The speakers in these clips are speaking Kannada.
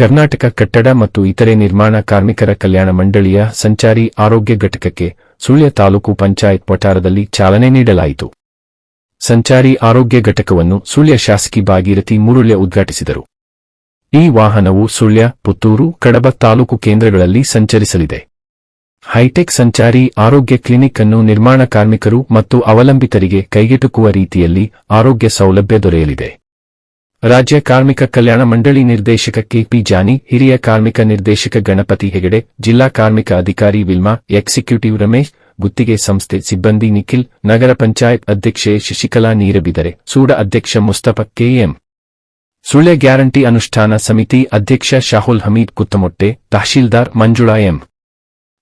ಕರ್ನಾಟಕ ಕಟ್ಟಡ ಮತ್ತು ಇತರೆ ನಿರ್ಮಾಣ ಕಾರ್ಮಿಕರ ಕಲ್ಯಾಣ ಮಂಡಳಿಯ ಸಂಚಾರಿ ಆರೋಗ್ಯ ಘಟಕಕ್ಕೆ ಸುಳ್ಯ ತಾಲೂಕು ಪಂಚಾಯತ್ ವಠಾರದಲ್ಲಿ ಚಾಲನೆ ನೀಡಲಾಯಿತು. ಸಂಚಾರಿ ಆರೋಗ್ಯ ಘಟಕವನ್ನು ಸುಳ್ಯ ಶಾಸಕಿ ಭಾಗೀರಥಿ ಮುರುಳ್ಯ ಉದ್ಘಾಟಿಸಿದರು. ಈ ವಾಹನವು ಸುಳ್ಯ, ಪುತ್ತೂರು, ಕಡಬ ತಾಲೂಕು ಕೇಂದ್ರಗಳಲ್ಲಿ ಸಂಚರಿಸಲಿದೆ. ಹೈಟೆಕ್ ಸಂಚಾರಿ ಆರೋಗ್ಯ ಕ್ಲಿನಿಕ್ ಅನ್ನು ನಿರ್ಮಾಣ ಕಾರ್ಮಿಕರು ಮತ್ತು ಅವಲಂಬಿತರಿಗೆ ಕೈಗೆಟುಕುವ ರೀತಿಯಲ್ಲಿ ಆರೋಗ್ಯ ಸೌಲಭ್ಯ ದೊರೆಯಲಿದೆ. ರಾಜ್ಯ ಕಾರ್ಮಿಕ ಕಲ್ಯಾಣ ಮಂಡಳಿ ನಿರ್ದೇಶಕ ಕೆಪಿ ಜಾನಿ, ಹಿರಿಯ ಕಾರ್ಮಿಕ ನಿರ್ದೇಶಕ ಗಣಪತಿ ಹೆಗಡೆ, ಜಿಲ್ಲಾ ಕಾರ್ಮಿಕ ಅಧಿಕಾರಿ ವಿಲ್ಮಾ, ಎಕ್ಸಿಕ್ಯೂಟಿವ್ ರಮೇಶ್, ಗುತ್ತಿಗೆ ಸಂಸ್ಥೆ ಸಿಬ್ಬಂದಿ ನಿಖಿಲ್, ನಗರ ಪಂಚಾಯತ್ ಅಧ್ಯಕ್ಷೆ ಶಶಿಕಲಾ ನೀರಬಿದರೆ, ಸೂಡ ಅಧ್ಯಕ್ಷ ಮುಸ್ತಫ ಕೆಎಂ. ಸುಳ್ಯ ಗ್ಯಾರಂಟಿ ಅನುಷ್ಠಾನ ಸಮಿತಿ ಅಧ್ಯಕ್ಷ ಶಾಹುಲ್ ಹಮೀದ್ ಕುತ್ತಮೊಟ್ಟೆ, ತಹಶೀಲ್ದಾರ್ ಮಂಜುಳಾ ಎಂ.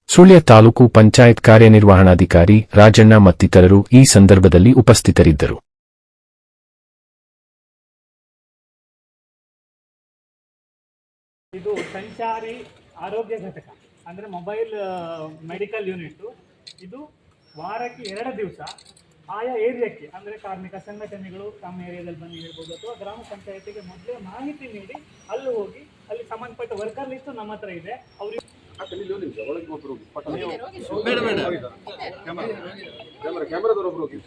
ಸುಳ್ಯ ತಾಲೂಕು ಪಂಚಾಯತ್ ಕಾರ್ಯನಿರ್ವಹಣಾಧಿಕಾರಿ ರಾಜಣ್ಣ ಮತ್ತಿತರರು ಈ ಸಂದರ್ಭದಲ್ಲಿ ಉಪಸ್ಥಿತರಿದ್ದರು. ಇದು ಸಂಚಾರಿ ಆರೋಗ್ಯ ಘಟಕ ಅಂದರೆ ಮೊಬೈಲ್ ಮೆಡಿಕಲ್ ಯೂನಿಟ್ಟು ಇದು ವಾರಕ್ಕೆ ಎರಡು ದಿವಸ ಆಯಾ ಏರಿಯಾಕ್ಕೆ ಅಂದರೆ ಕಾರ್ಮಿಕ ಸಂಘಟನೆಗಳು ತಮ್ಮ ಏರಿಯಾದಲ್ಲಿ ಬಂದು ಹೇಳ್ಬೋದು ಅಥವಾ ಗ್ರಾಮ ಪಂಚಾಯತಿಗೆ ಮೊದಲೇ ಮಾಹಿತಿ ನೀಡಿ ಅಲ್ಲಿ ಹೋಗಿ ಅಲ್ಲಿ ಸಂಬಂಧಪಟ್ಟ ವರ್ಕರ್ ಲಿಸ್ಟು ನಮ್ಮ ಹತ್ರ ಇದೆ. ಅವ್ರಿಗೆ ಕ್ಯಾಮರಾದವ್ರು ಒಬ್ರು ಹೋಗಿ